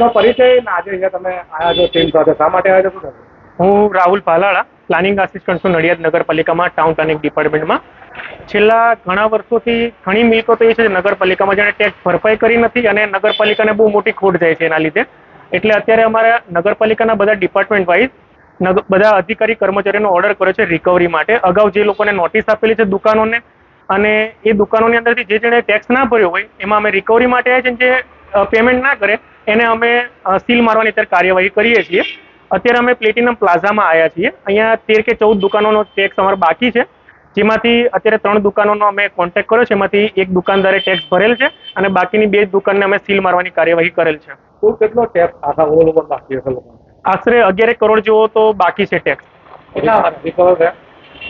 આપનો પરિચય આજે અહીંયા તમે આયા છો ટીમ સાથે. શા માટે આવ્યા છો? હું રાહુલ પાલાળા પ્લાનિંગ આસિસ્ટન્ટ છું નડિયાદ નગરપાલિકામાં ટાઉન પ્લાનિંગ ડિપાર્ટમેન્ટમાં છેલ્લા ઘણા વર્ષોથી ઘણી મિલકતો એ છે, નગરપાલિકામાં જેને ટેક્સ ભરપાઈ કરી નથી અને નગરપાલિકાને બહુ મોટી ખોટ જાય છે એના લીધે. એટલે અત્યારે અમારા નગરપાલિકાના બધા ડિપાર્ટમેન્ટ વાઇઝ બધા અધિકારી કર્મચારીનો ઓર્ડર કર્યો છે રિકવરી માટે. અગાઉ જે લોકોને નોટિસ આપેલી છે દુકાનોને, અને એ દુકાનોની અંદરથી જે જેણે ટેક્સ ના ભર્યો હોય, એમાં અમે રિકવરી માટે આવ્યા છે જે પેમેન્ટ ના કરે એને અમે સીલ મારવાની અત્યારે કાર્યવાહી કરીએ છીએ. અત્યારે અમે પ્લેટિનમ પ્લાઝામાં આવ્યા છીએ. અહીંયા તેર કે ચૌદ દુકાનોનો ટેક્સ અમારો બાકી છે. જેમાંથી અત્યારે ત્રણ દુકાનોનો અમે કોન્ટેક્ટ કર્યો છે. એમાંથી એક દુકાનદારે ટેક્સ ભરેલ છે અને બાકીની બે દુકાનને અમે સીલ મારવાની કાર્યવાહી કરેલ છે. કુલ કેટલો ટેક્સ આખા ઓલ ઓવર બાકી છે આશરે અગિયાર કરોડ જેવો તો બાકી છે ટેક્સ કેટલા રિકવર થયા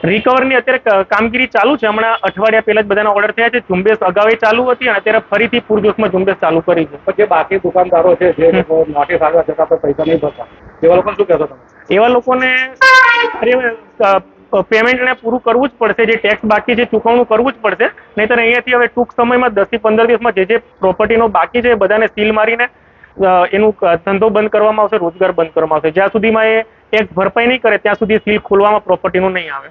રિકવરની અત્યારે કામગીરી ચાલુ છે. હમણાં અઠવાડિયા પહેલા જ બધાના ઓર્ડર થયા છે. ઝુંબેશ અગાઉ ચાલુ હતી અને અત્યારે ફરીથી પૂરજોશમાં ઝુંબેશ ચાલુ કરી છે. જે બાકી દુકાનદારો છે જે લોકો નોટિસ આવ્યા છતાં પણ પૈસા નહીં ભરતા એવા લોકોને શું કહેશો તમે? એવા લોકોને પેમેન્ટને પૂરું કરવું જ પડશે. જે ટેક્સ બાકી છે ચૂકવણું કરવું જ પડશે. નહીંતર અહીંયાથી હવે ટૂંક સમયમાં દસથી પંદર દિવસમાં જે જે પ્રોપર્ટીનો બાકી છે બધાને સીલ મારીને એનું ધંધો બંધ કરવામાં આવશે રોજગાર બંધ કરવામાં આવશે. જ્યાં સુધીમાં એ ટેક્સ ભરપાઈ નહીં કરે ત્યાં સુધી સીલ ખોલવામાં પ્રોપર્ટીનું નહીં આવે.